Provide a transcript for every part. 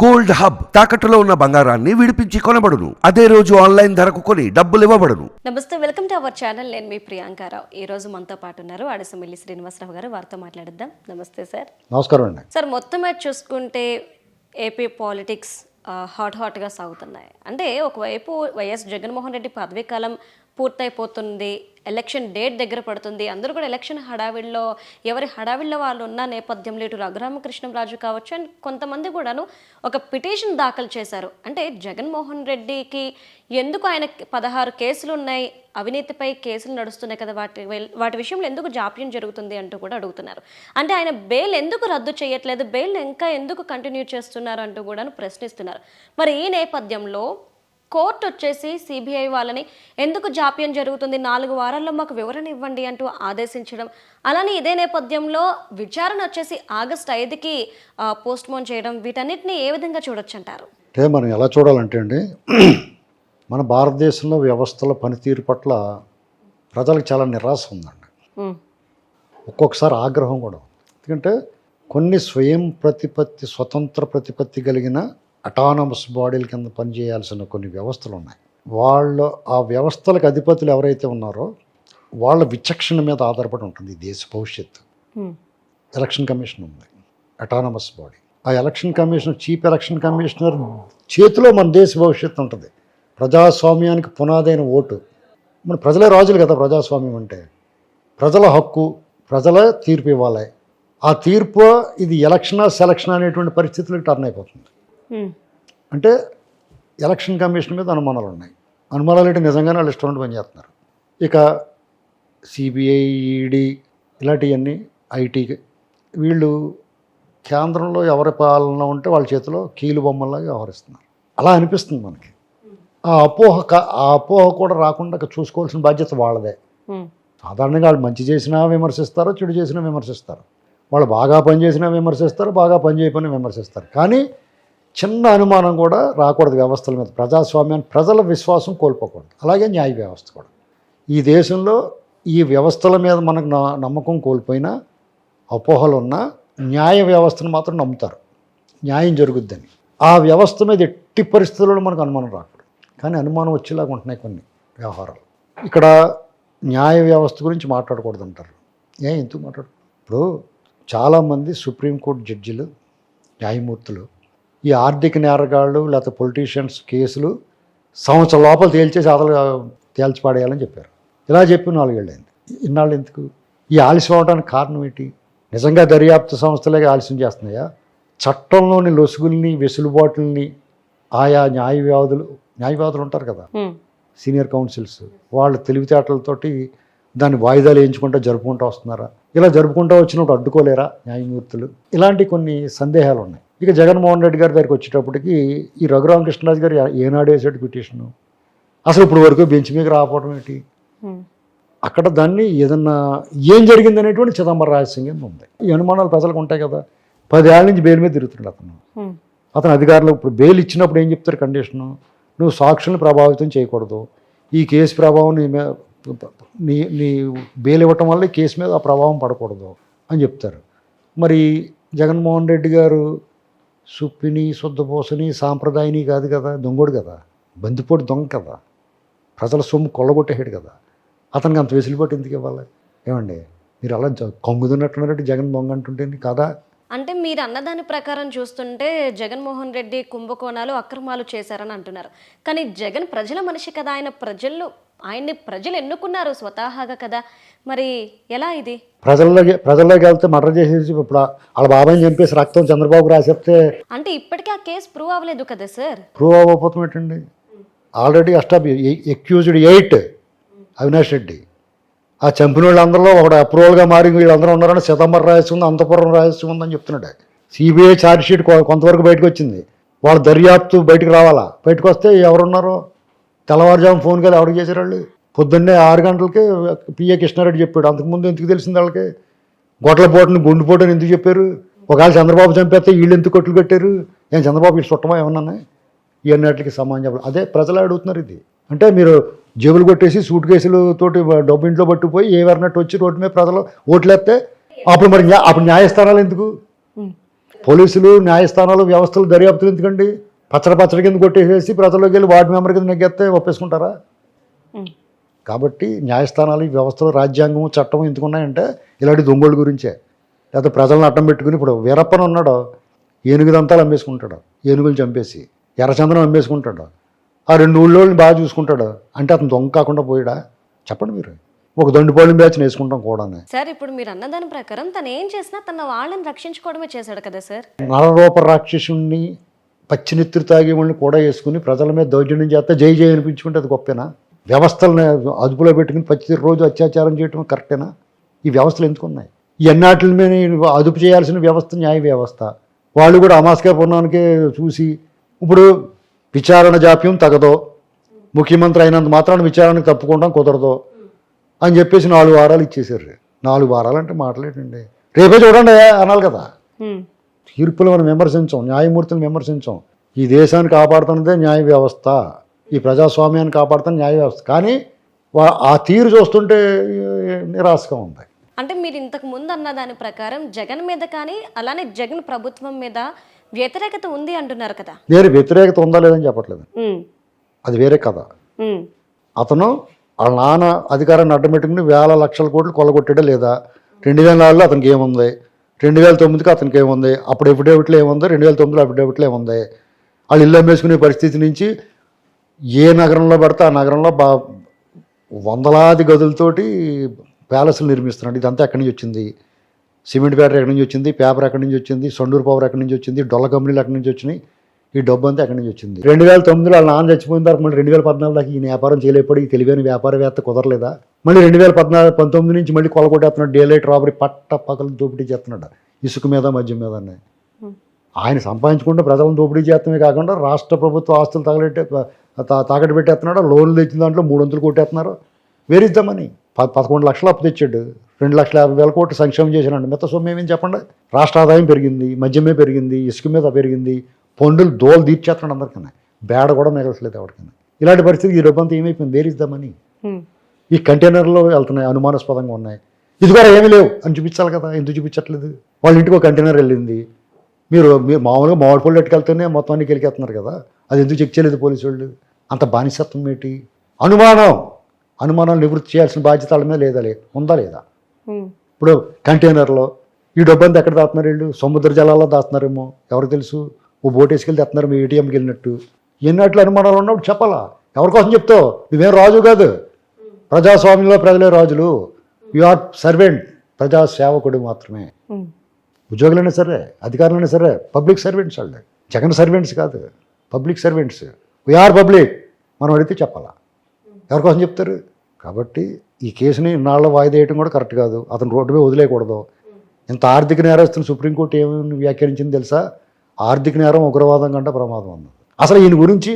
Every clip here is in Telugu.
గోల్డ్ హబ్ తాకట్టులో ఉన్న బంగారాన్ని విడిపించి కొనబడును. అదే రోజు ఆన్లైన్ ధరకు కొని డబ్బులు ఇవ్వబడును. నమస్తే వెల్కమ్ టు అవర్ ఛానల్. నేను మీ ప్రియాంకారావు ఈ రోజు మనతో పాటు ఉన్నారు అడసమిల్లి శ్రీనివాసరావు గారు. వారితో మాట్లాడిద్దాం. నమస్తే సార్. నమస్కారం అండి. సార్ మొత్తం మీద చూసుకుంటే ఏపీ పాలిటిక్స్ హాట్ హాట్గా సాగుతున్నాయి. అంటే ఒకవైపు వైఎస్ జగన్మోహన్ రెడ్డి పదవీ కాలం పూర్తయిపోతుంది ఎలక్షన్ డేట్ దగ్గర పడుతుంది. అందరూ కూడా ఎలక్షన్ హడావిడిలో ఎవరి హడావిడిలో వాళ్ళు ఉన్న నేపథ్యంలో ఇటు రఘురామకృష్ణరాజు కావచ్చు అండ్ కొంతమంది కూడాను ఒక పిటిషన్ దాఖలు చేశారు. అంటే జగన్మోహన్ రెడ్డికి ఎందుకు ఆయన పదహారు కేసులు ఉన్నాయి అవినీతిపై కేసులు నడుస్తున్నాయి కదా వాటి వాటి విషయంలో ఎందుకు జాప్యం జరుగుతుంది అంటూ కూడా అడుగుతున్నారు. అంటే ఆయన బెయిల్ ఎందుకు రద్దు చేయట్లేదు బెయిల్ ఇంకా ఎందుకు కంటిన్యూ చేస్తున్నారు అంటూ కూడా ప్రశ్నిస్తున్నారు. మరి ఈ నేపథ్యంలో కోర్టు వచ్చేసి సిబిఐ వాళ్ళని ఎందుకు జాప్యం జరుగుతుంది? నాలుగు వారాల్లో మాకు వివరణ ఇవ్వండి అంటూ ఆదేశించడం. అలానే ఇదే నేపథ్యంలో విచారణ వచ్చేసి ఆగస్ట్ ఐదుకి పోస్ట్ పోన్ చేయడం. వీటన్నిటిని ఏ విధంగా చూడొచ్చు అంటారు అంటే మనం ఎలా చూడాలంటే అండి మన భారతదేశంలో వ్యవస్థల పనితీరు పట్ల ప్రజలకు చాలా నిరాశ ఉందండి. ఒక్కొక్కసారి ఆగ్రహం కూడా. ఎందుకంటే కొన్ని స్వయం ప్రతిపత్తి స్వతంత్ర ప్రతిపత్తి కలిగిన అటానమస్ బాడీల కింద పనిచేయాల్సిన కొన్ని వ్యవస్థలు ఉన్నాయి. వాళ్ళు ఆ వ్యవస్థలకు అధిపతులు ఎవరైతే ఉన్నారో వాళ్ళ విచక్షణ మీద ఆధారపడి ఉంటుంది దేశ భవిష్యత్తు. ఎలక్షన్ కమిషన్ ఉంది. అటానమస్ బాడీ ఆ election commissioner chief election commissioner చేతిలో మన దేశ భవిష్యత్తు ఉంటుంది. ప్రజాస్వామ్యానికి పునాదైన ఓటు. మన ప్రజలే రాజులు కదా ప్రజాస్వామ్యం అంటే. ప్రజల హక్కు ప్రజల తీర్పు ఇవ్వాలి. ఆ తీర్పు ఇది ఎలక్షనా సెలక్షన్ అనేటువంటి పరిస్థితులకు టర్న్ అయిపోతుంది. అంటే ఎలక్షన్ కమిషన్ మీద అనుమానాలు ఉన్నాయి. అనుమానాలు అంటే నిజంగానే వాళ్ళు ఇష్టం పని చేస్తున్నారు. ఇక సిబిఐ ఈడీ ఇలాంటివన్నీ ఐటీ వీళ్ళు కేంద్రంలో ఎవరి పాలన ఉంటే వాళ్ళ చేతిలో కీలు బొమ్మల్లాగా వ్యవహరిస్తున్నారు. అలా అనిపిస్తుంది మనకి. ఆ అపోహ ఆ అపోహ కూడా రాకుండా చూసుకోవాల్సిన బాధ్యత వాళ్ళదే. సాధారణంగా వాళ్ళు మంచి చేసినా విమర్శిస్తారు చెడు చేసినా విమర్శిస్తారు. వాళ్ళు బాగా పనిచేసినా విమర్శిస్తారు బాగా పని చేయకపోయినా విమర్శిస్తారు. కానీ చిన్న అనుమానం కూడా రాకూడదు వ్యవస్థల మీద. ప్రజాస్వామ్యాన్ని ప్రజల విశ్వాసం కోల్పోకూడదు. అలాగే న్యాయ వ్యవస్థ కూడా. ఈ దేశంలో ఈ వ్యవస్థల మీద మనకు న- నమ్మకం కోల్పోయినా అపోహలు ఉన్నా న్యాయ వ్యవస్థను మాత్రం నమ్ముతారు. న్యాయం జరుగుద్దని. ఆ వ్యవస్థ మీద ఎట్టి పరిస్థితుల్లో మనకు అనుమానం రాకూడదు. కానీ అనుమానం వచ్చేలాగా ఉంటున్నాయి కొన్ని వ్యవహారాలు. ఇక్కడ న్యాయ వ్యవస్థ గురించి మాట్లాడకూడదు అంటారు ఏ ఎందుకు మాట్లాడు ఇప్పుడు చాలామంది సుప్రీంకోర్టు జడ్జిలు న్యాయమూర్తులు ఈ ఆర్థిక నేరగాళ్ళు లేకపోతే పొలిటీషియన్స్ కేసులు సంవత్సరం లోపల తేల్చేసి అదలు తేల్చిపాడేయాలని చెప్పారు. ఇలా చెప్పి నాలుగేళ్ళైంది. ఇన్నాళ్ళు ఎందుకు? ఈ ఆలస్యం అవడానికి కారణం ఏంటి? నిజంగా దర్యాప్తు సంస్థలే ఆలస్యం చేస్తున్నాయా? చట్టంలోని లొసుగుల్ని వెసులుబాటుల్ని ఆయా న్యాయ వ్యవధులు న్యాయవాదులు ఉంటారు కదా? సీనియర్ కౌన్సిల్స్ వాళ్ళ తెలివితేటలతోటి దాన్ని వాయిదాలు వేయించుకుంటూ జరుపుకుంటూ వస్తున్నారా? ఇలా జరుపుకుంటూ వచ్చినప్పుడు అడ్డుకోలేరా న్యాయమూర్తులు? ఇలాంటి కొన్ని సందేహాలు ఉన్నాయి ఇక జగన్మోహన్ రెడ్డి గారి దగ్గరికి వచ్చేటప్పటికి ఈ రఘురామకృష్ణరాజు గారు ఏనాడు వేసాడు పిటిషను అసలు ఇప్పుడు వరకు బెంచ్ మీద రాకపోవడం ఏంటి? అక్కడ దాన్ని ఏదన్నా ఏం జరిగింది అనేటువంటి చిదంబర రహస్యం కింద ఉంది. ఈ అనుమానాలు ప్రజలకు ఉంటాయి కదా. పదేళ్ళ నుంచి బెయిల్ మీద తిరుగుతున్నాడు అతను. అతను అధికారులు ఇప్పుడు బెయిల్ ఇచ్చినప్పుడు ఏం చెప్తారు కండిషను? నువ్వు సాక్షుల్ని ప్రభావితం చేయకూడదు. ఈ కేసు ప్రభావం నీ నీ నీ బెయిల్ ఇవ్వటం వల్ల ఈ కేసు మీద ఆ ప్రభావం పడకూడదు అని చెప్తారు. మరి జగన్మోహన్ రెడ్డి గారు సుప్పిని శుద్ధపోసని సాంప్రదాయని కాదు కదా దొంగోడు కదా బందిపోటు దొంగ కదా ప్రజల సొమ్ము కొల్లగొట్టేసాడు కదా అతనికి అంత వెసులుబాటు ఎందుకు ఇవ్వాలి? ఏమండి? మీరు అలా జ- జగన్ దొంగ అంటుంటే కాదా అంటే మీరు అన్నదాని ప్రకారం చూస్తుంటే జగన్మోహన్ రెడ్డి కుంభకోణాలు అక్రమాలు చేశారని అంటున్నారు. కానీ జగన్ ప్రజల మనిషి కదా ఆయన ప్రజలు ఆయన్ని ప్రజలు ఎన్నుకున్నారు స్వతహాగా కదా. మరి ఎలా ఇది? ప్రజల్లోకి ప్రజల్లోకి వెళ్తే మర్డర్ చేసేసి ఇప్పుడు వాళ్ళ బాబాయ్ని చంపేసి రక్తం చంద్రబాబు రాసేస్తే అంటే ఇప్పటికీ ఆ కేసు ప్రూవ్ అవ్వలేదు కదా సార్? ప్రూవ్ అవ్వకపోతాం ఏంటండి? ఆల్రెడీ అష్టాబ్ ఎక్యూజ్డ్ ఎయిట్ అవినాష్ రెడ్డి. ఆ చంపిన వాళ్ళందరిలో ఒకడు అప్రూవల్గా మారి వీళ్ళందరూ ఉన్నారని సితంబరం రహస్యం ఉంది అంతపురం రహస్యం ఉందని చెప్తున్నాడు. సిబిఐ ఛార్జ్ షీట్ కొంతవరకు బయటకు వచ్చింది. వాళ్ళ దర్యాప్తు బయటకు రావాలా? బయటకు వస్తే ఎవరున్నారో? తెల్లవారుజాము ఫోన్ కదా ఎవరికి చేశారు వాళ్ళు పొద్దున్నే ఆరు గంటలకి పిఏ కృష్ణారెడ్డి చెప్పాడు. అంతకుముందు ఎందుకు తెలిసింది వాళ్ళకి? గొడ్ల పోటని గుండు పోటని ఎందుకు చెప్పారు? ఒకవేళ చంద్రబాబు చంపేస్తే వీళ్ళు ఎందుకు కొట్లు కట్టారు? ఏం చంద్రబాబు వీళ్ళు చుట్టమా ఏమన్నా? ఇవన్నిటికి సమానం చెప్పాలి అదే ప్రజలు అడుగుతున్నారు ఇది. అంటే మీరు జేబులు కొట్టేసి సూట్ కేసులు తోటి డబ్బు ఇంట్లో పట్టుకుపోయి ఏ వరనట్టు వచ్చి రోడ్డు మీద ప్రజలు ఓట్లేస్తే అప్పుడు మరి అప్పుడు న్యాయస్థానాలు ఎందుకు? పోలీసులు న్యాయస్థానాలు వ్యవస్థలు దర్యాప్తులు ఎందుకండి? పచ్చడి పచ్చడి కింద కొట్టేసేసి ప్రజల్లోకి వెళ్ళి వార్డు మెంబర్ కింద నెగ్గేస్తే ఒప్పేసుకుంటారా. కాబట్టి న్యాయస్థానాలు వ్యవస్థలు రాజ్యాంగం చట్టం ఎందుకున్నాయంటే ఇలాంటి దొంగోళ్ళ గురించే. లేకపోతే ప్రజలను అడ్డం పెట్టుకుని ఇప్పుడు వీరప్పన ఉన్నాడు ఏనుగు దంతాలు అమ్మేసుకుంటాడు ఏనుగులు చంపేసి ఎర్రచందనం అమ్మేసుకుంటాడు. ఆ రెండు ఊళ్ళోని బాగా చూసుకుంటాడు? అంటే అతను దొంగ కాకుండా పోయాడా? చెప్పండి మీరు. ఒక దండుపాళెం బ్యాచ్ వేసుకుంటాం కూడా సార్ ఇప్పుడు మీరు అన్న దాని ప్రకారం తను ఏం చేసినా తన వాళ్ళని రక్షించుకోవడమే చేశాడు కదా సార్. నరరూప రాక్షసుణ్ణి పచ్చినెత్తురు తాగే వాళ్ళని కూడా వేసుకుని ప్రజల మీద దౌర్జన్యం చేస్తే జై జై అనిపించుకుంటే అది గొప్పేనా? వ్యవస్థలను అదుపులో పెట్టుకుని ప్రతి రోజు అత్యాచారం చేయటం కరెక్టేనా? ఈ వ్యవస్థలు ఎందుకు ఉన్నాయి? ఈ అన్నాటి మీద అదుపు చేయాల్సిన వ్యవస్థ న్యాయ వ్యవస్థ. వాళ్ళు కూడా అమాస్కా పూర్ణానికి చూసి ఇప్పుడు విచారణ జాప్యం తగదో ముఖ్యమంత్రి అయినంత మాత్రాన విచారణకు తప్పుకోవడం కుదరదు అని చెప్పేసి నాలుగు వారాలు ఇచ్చేసారు నాలుగు వారాలు అంటే మాట్లాడండి. రేపే చూడండి అనాలి కదా. తీర్పులు మనం విమర్శించాం న్యాయమూర్తులను విమర్శించాం. ఈ దేశాన్ని కాపాడుతున్నదే న్యాయ వ్యవస్థ ఈ ప్రజాస్వామ్యాన్ని కాపాడుతున్న న్యాయ వ్యవస్థ. కానీ ఆ తీరు చూస్తుంటే నిరాశగా ఉంది. అంటే మీరు ఇంతకు ముందు అన్న దాని ప్రకారం జగన్ మీద కానీ అలానే జగన్ ప్రభుత్వం మీద వ్యతిరేకత ఉంది అంటున్నారు కదా. నేను వ్యతిరేకత ఉందా లేదని చెప్పట్లేదు. అది వేరే కథ. అతను వాళ్ళ నాన్న అధికారాన్ని అడ్డం పెట్టుకుని వేల లక్షల కోట్లు కొల్లగొట్టాడా లేదా? రెండు వేల నాలుగులో అతనికి ఏముంది? రెండు వేల తొమ్మిదికి అతనికి ఏముంది? అప్పుడు ఎఫిడేవిట్లో ఏముంది? రెండు వేల తొమ్మిదిలో అఫిడేవిట్లో ఏముంది? వాళ్ళు ఇల్లు అమ్మేసుకునే పరిస్థితి నుంచి ఏ నగరంలో పడితే ఆ నగరంలో బా వందలాది గదులతోటి ప్యాలెస్లు నిర్మిస్తున్నాడు. ఇదంతా ఎక్కడి నుంచి వచ్చింది? సిమెంట్ ఫ్యాక్టరీ ఎక్కడి నుంచి వచ్చింది? పేపర్ ఎక్కడి నుంచి వచ్చింది? సొండూరు పవర్ ఎక్కడి నుంచి వచ్చింది? డొల్ల కంపెనీలు ఎక్కడి నుంచి వచ్చినాయి? ఈ డబ్బు అంతా ఎక్కడి నుంచి వచ్చింది? రెండు వేల తొమ్మిదిలో వాళ్ళ నాన్న చచ్చిపోయిన తర్వాత మళ్ళీ రెండు వేల పద్నాలుగు దాకా ఈ వ్యాపారం చేయలేపడి ఈ తెలివైన వ్యాపారవేత్త కుదరలేదా? మళ్ళీ రెండు వేల పద్నాలుగు పంతొమ్మిది నుంచి మళ్ళీ కొలగొట్టేస్తున్నాడు. డే లైట్ రాబరీ పట్ట పక్కల దోపిడీ చేస్తున్నాడు. ఇసుక మీద మద్యం మీద ఆయన సంపాదించుకుంటే ప్రజలను దోపిడీ చేస్తమే కాకుండా రాష్ట్ర ప్రభుత్వ ఆస్తులు తగలెట్టే తాకట్టు పెట్టేస్తున్నాడు. లోన్లు తెచ్చిన దాంట్లో మూడు వంతులు కొట్టేస్తున్నారు. వేర్ ఇస్ ద మనీ ప పదకొండు లక్షలు అప్పు తెచ్చాడు. రెండు లక్షల యాభై వేల కోట్లు సంక్షేమం చేసినాడు మిగతా సొమ్ము ఏమేమి చెప్పండి? రాష్ట్ర ఆదాయం పెరిగింది మద్యమే పెరిగింది ఇసుక మీద పెరిగింది పన్నులు దోలు తీర్చేస్తున్నాడు అందరికన్నా. బేడ కూడా మిగలట్లేదు ఎవరికైనా ఇలాంటి పరిస్థితి ఈ డబ్బంతా ఏమైపోయింది? Where is the money um. ఈ కంటైనర్లో వెళ్తున్నాయి అనుమానాస్పదంగా ఉన్నాయి. ఇది కూడా ఏమీ లేవు. అని చూపించాలి కదా. ఎందుకు చూపించట్లేదు? వాళ్ళ ఇంటికి ఒక కంటైనర్ వెళ్ళింది. మీరు మీరు మామూలుగా మామిడి పళ్ళు ఎట్టుకెళ్తేనే మొత్తం అన్ని కెలికేస్తున్నారు కదా. అది ఎందుకు చెక్ చేయలేదు పోలీసు వాళ్ళు? అంత బానిసత్వం ఏంటి? అనుమానం! అనుమానాలు నివృత్తి చేయాల్సిన బాధ్యత వాళ్ళ మీద లేదా లే ఉందా లేదా. ఇప్పుడు కంటైనర్లో ఈ డబ్బంతా ఎక్కడ దాస్తున్నారు వీళ్ళు? సముద్ర జలాల్లో దాస్తున్నారేమో? ఎవరికి తెలుసు? ఓ బోట్ వేసుకెళ్ళి తెస్తున్నారు మీ ఏటీఎంకి వెళ్ళినట్టు. ఎన్నట్లు అనుమానాలు ఉన్నప్పుడు చెప్పాలా? ఎవరి కోసం చెప్తావు? నువ్వేం రాజు కాదు. ప్రజాస్వామ్యంలో ప్రజలే రాజులు. యు ఆర్ సర్వెంట్ ప్రజా సేవకుడు మాత్రమే. ఉద్యోగులైనా సరే అధికారులైనా సరే పబ్లిక్ సర్వెంట్స్ వాళ్ళు. జగన్ సర్వెంట్స్ కాదు. Public servants we are public మనం అడిగితే చెప్పాలా? ఎవరి కోసం చెప్తారు? కాబట్టి ఈ కేసుని ఇన్నాళ్ళు వాయిదా వేయడం కూడా కరెక్ట్ కాదు. అతను రోడ్డు మీద వదిలేయకూడదు. ఇంత ఆర్థిక నేరస్తులు సుప్రీంకోర్టు ఏమని వ్యాఖ్యానించింది తెలుసా? ఆర్థిక నేరం ఉగ్రవాదం కంటే ప్రమాదం ఉంది అసలు ఈయన గురించి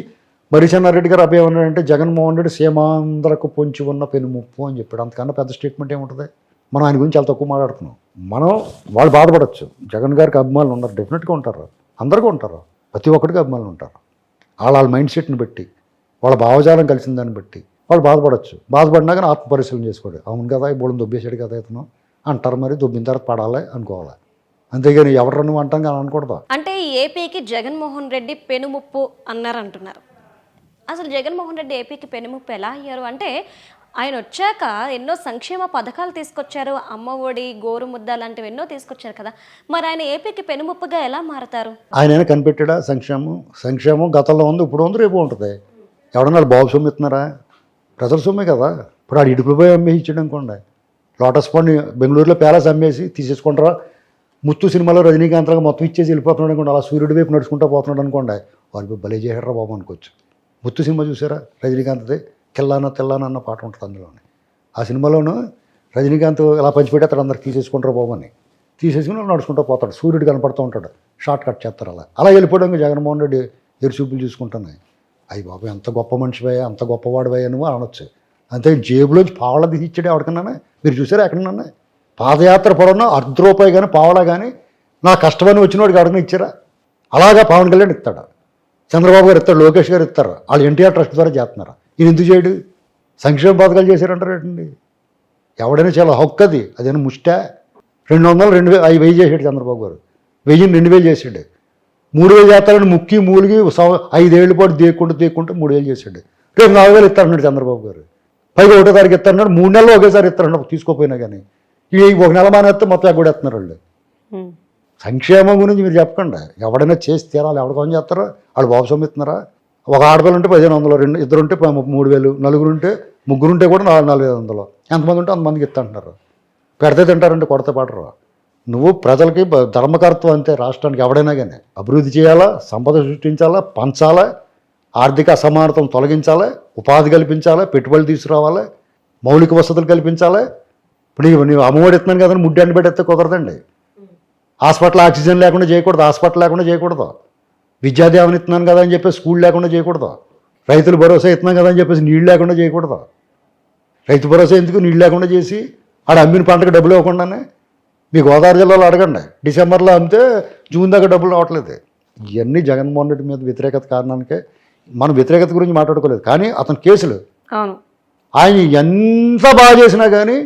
మరిచన్నారెడ్డి గారు అభయ ఉన్నాడంటే జగన్మోహన్ రెడ్డి సీమాంధ్రకు పొంచి ఉన్న పెనుముప్పు అని చెప్పాడు. అంతకన్నా పెద్ద స్టేట్మెంట్ ఏముంటుంది? మనం ఆయన గురించి చాలా తక్కువ మాట్లాడుతున్నాం. మనం వాళ్ళు బాధపడవచ్చు జగన్ గారికి అభిమానులు ఉన్నారు. డెఫినెట్గా ఉంటారు. అందరికీ ఉంటారు. ప్రతి ఒక్కరికి అభిమానులు ఉంటారు. వాళ్ళ వాళ్ళ మైండ్ సెట్ని బట్టి వాళ్ళ భావజాలం కలిసిన దాన్ని బట్టి వాళ్ళు బాధపడచ్చు. బాధపడినా కానీ ఆత్మ పరిశీలన చేసుకోండి. అవును కదా ఈ బోళం దొబ్బేశాడు కదా ఇతను. అంటారు మరి దొబ్బిన తర్వాత పడాలి అనుకోవాలి? అంతేగాని ఎవరు నువ్వు అంటాం కానీ అనకూడదు? అంటే ఏపీకి జగన్మోహన్ రెడ్డి పెనుముప్పు అన్నారు అంటున్నారు అసలు జగన్మోహన్ రెడ్డి ఏపీకి పెనుముప్పు ఎలా అయ్యారు? అంటే ఆయన వచ్చాక ఎన్నో సంక్షేమ పథకాలు తీసుకొచ్చారు. అమ్మ ఒడి గోరు ముద్ద లాంటివి ఎన్నో తీసుకొచ్చారు కదా. మరి ఆయన ఏపీకి పెనుముప్పుగా ఎలా మారతారు? ఆయన కనిపెట్టాడా? సంక్షేమం? సంక్షేమం గతంలో ఉంది ఇప్పుడు ఉంది రేపు ఉంటుంది. ఎవడన్నా బాబు సొమ్ము ఇస్తున్నారా? ప్రజల సొమ్మే కదా. ఇప్పుడు ఆడు ఇడుపులు పోయి ఇచ్చాడు అనుకోండి. లోటస్ పండు బెంగళూరులో ప్యాలెస్ అమ్మేసి తీసేసుకుంటారా? ముత్తు సినిమాలో రజనీకాంత్లాగా మొత్తం ఇచ్చేసి వెళ్ళిపోతున్నాడు అనుకోండి. అలా సూర్యుడి వైపు నడుచుకుంటూ పోతున్నాడు అనుకోండి. వాళ్ళు భలే చేశారా బాబు అనుకోవచ్చు. ముత్తు సినిమా చూసారా? రజనీకాంత్దే కిల్లానా తెల్లానా అన్న పాట ఉంటుంది అందులోనే. ఆ సినిమాలోనూ రజనీకాంత్ ఇలా పంచిపెట్టేస్తాడు? అందరికి తీసేసుకుంటారు బాబు అని. తీసేసుకుని నడుచుకుంటూ పోతాడు. సూర్యుడు కనపడుతూ ఉంటాడు. షార్ట్ కట్ చేస్తారు అలా. అలా వెళ్ళిపోవడానికి జగన్మోహన్ రెడ్డి ఎరుచూపులు చూసుకుంటున్నాయి అయ్యి బాబు ఎంత గొప్ప మనిషివయ్యా అంత గొప్పవాడివయ్యా నువ్వు అనొచ్చు. అంతే జేబులోంచి పావలా తీసి ఇచ్చాడు ఎవరికన్నా? మీరు చూసారా ఎక్కడన్నా? పాదయాత్ర పొడవునా? అర్ధ రూపాయి కానీ పావలా కానీ నా కష్టమని వచ్చిన వాడికి ఎవరికైనా ఇచ్చారా? అలాగా పవన్ కళ్యాణ్ ఇస్తాడు? చంద్రబాబు గారు ఇస్తారు లోకేష్ గారు ఇస్తారు? వాళ్ళు ఎన్టీఆర్ ట్రస్ట్ ద్వారా చేస్తున్నారు? ఈయన ఎందుకు చేయడు? సంక్షేమ పథకాలు చేశారంటారు ఏంటండి? ఎవడైనా చాలా హక్కు అది అదేనా ముష్ట? రెండు వందలు రెండు వేలు ఐదు వెయ్యి చేసాడు చంద్రబాబు గారు. వెయ్యి రెండు వేలు చేసాడు మూడు వేలు చేస్తారని ముక్కి మూలిగి ఐదేళ్ళ పాటు దేక్కుంటూ దేక్కుంటూ మూడు వేలు చేసాడు రేపు నాలుగు వేలు ఇస్తారన్నాడు చంద్రబాబు గారు. పైగా ఒకటో తారీఖు ఇస్తారన్నాడు. మూడు నెలలు ఒకేసారి ఇస్తారన్నాడు. తీసుకోపోయినా కానీ ఈ ఒక నెల మానేస్తే మొత్తం ఎగ్గొడేస్తున్నారు వాళ్ళు. సంక్షేమం గురించి మీరు చెప్పకండి. ఎవడైనా చేసి తీరాలి. ఎవడ కోసం చేస్తారో? వాళ్ళు బాబు సొమ్మిస్తున్నారా ఒక ఆడపిల్ల ఉంటే పదిహేను వందలు రెండు ఇద్దరు ఉంటే మూడు వేలు నలుగురు ఉంటే ముగ్గురు ఉంటే కూడా నాలుగు నాలుగు ఐదు వందలు. ఎంతమంది ఉంటే అంతమందికి ఇస్తుంటున్నారు. పెడితే తింటారంటే కొడితే పడరు. నువ్వు ప్రజలకి బ- అంతే రాష్ట్రానికి ఎవడైనా కానీ. అభివృద్ధి చేయాలా సంపద సృష్టించాలా పంచాలా ఆర్థిక అసమానతను తొలగించాలా ఉపాధి కల్పించాలి పెట్టుబడులు తీసుకురావాలి మౌలిక వసతులు కల్పించాలి? ఇప్పుడు నీవు నీవు అమ్మఒడి ఇస్తున్నాను కదా ముడ్డి అండి పెట్టేస్తే కుదరదండి. హాస్పిటల్ ఆక్సిజన్ లేకుండా చేయకూడదు హాస్పిటల్ లేకుండా చేయకూడదు. విద్యాదేవన ఇస్తున్నాను కదా అని చెప్పేసి స్కూల్ లేకుండా చేయకూడదు. రైతులు భరోసా ఇస్తున్నాం కదా అని చెప్పేసి నీళ్ళు లేకుండా చేయకూడదు. రైతు భరోసా ఎందుకు నీళ్ళు లేకుండా చేసి ఆడ అమ్మిన పంటకు డబ్బులు ఇవ్వకుండానే మీ గోదావరి జిల్లాలో అడగండి. డిసెంబర్లో అమ్మితే జూన్ దాకా డబ్బులు రావట్లేదు. ఇవన్నీ జగన్మోహన్ రెడ్డి మీద వ్యతిరేకత కారణానికే మనం వ్యతిరేకత గురించి మాట్లాడుకోలేదు. కానీ అతని కేసులు. ఆయన ఎంత బాగా చేసినా కానీ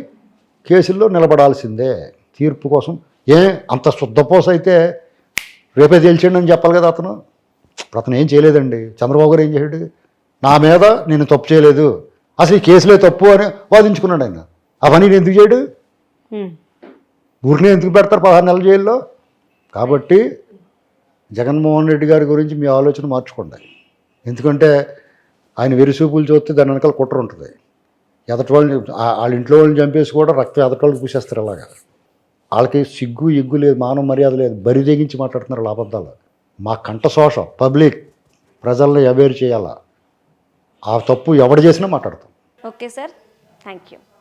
కేసుల్లో నిలబడాల్సిందే. తీర్పు కోసం. ఏ అంత శుద్ధపోస అయితే రేపే తేల్చండి అని చెప్పాలి కదా అతను. ఇప్పుడు అతను ఏం చేయలేదండి. చంద్రబాబు గారు ఏం చేశాడు? నా మీద నేను తప్పు చేయలేదు. అసలు ఈ కేసులే తప్పు అని వాదించుకున్నాడు ఆయన. ఈయన ఎందుకు చేయడు. ఊరినే ఎందుకు పెడతారు పదహారు నెలల జైల్లో? కాబట్టి జగన్మోహన్ రెడ్డి గారి గురించి మీ ఆలోచన మార్చుకోండి. ఎందుకంటే ఆయన వెరిసూపులు చూస్తే దాని వెనకాల కుట్ర ఉంటుంది. ఎదటి వాళ్ళని వాళ్ళ ఇంట్లో వాళ్ళని చంపేసి కూడా రక్తం ఎదటి వాళ్ళకి పూసేస్తారు అలాగా వాళ్ళకి సిగ్గు ఎగ్గు లేదు మానవ మర్యాద లేదు. బరి తెగించి మాట్లాడుతున్నారు వాళ్ళ అబద్ధాలు. మా కంట శోషం పబ్లిక్ ప్రజల్ని అవేర్ చేయాలా? ఆ తప్పు ఎవడు చేసినా మాట్లాడతాం. Okay sir. Thank you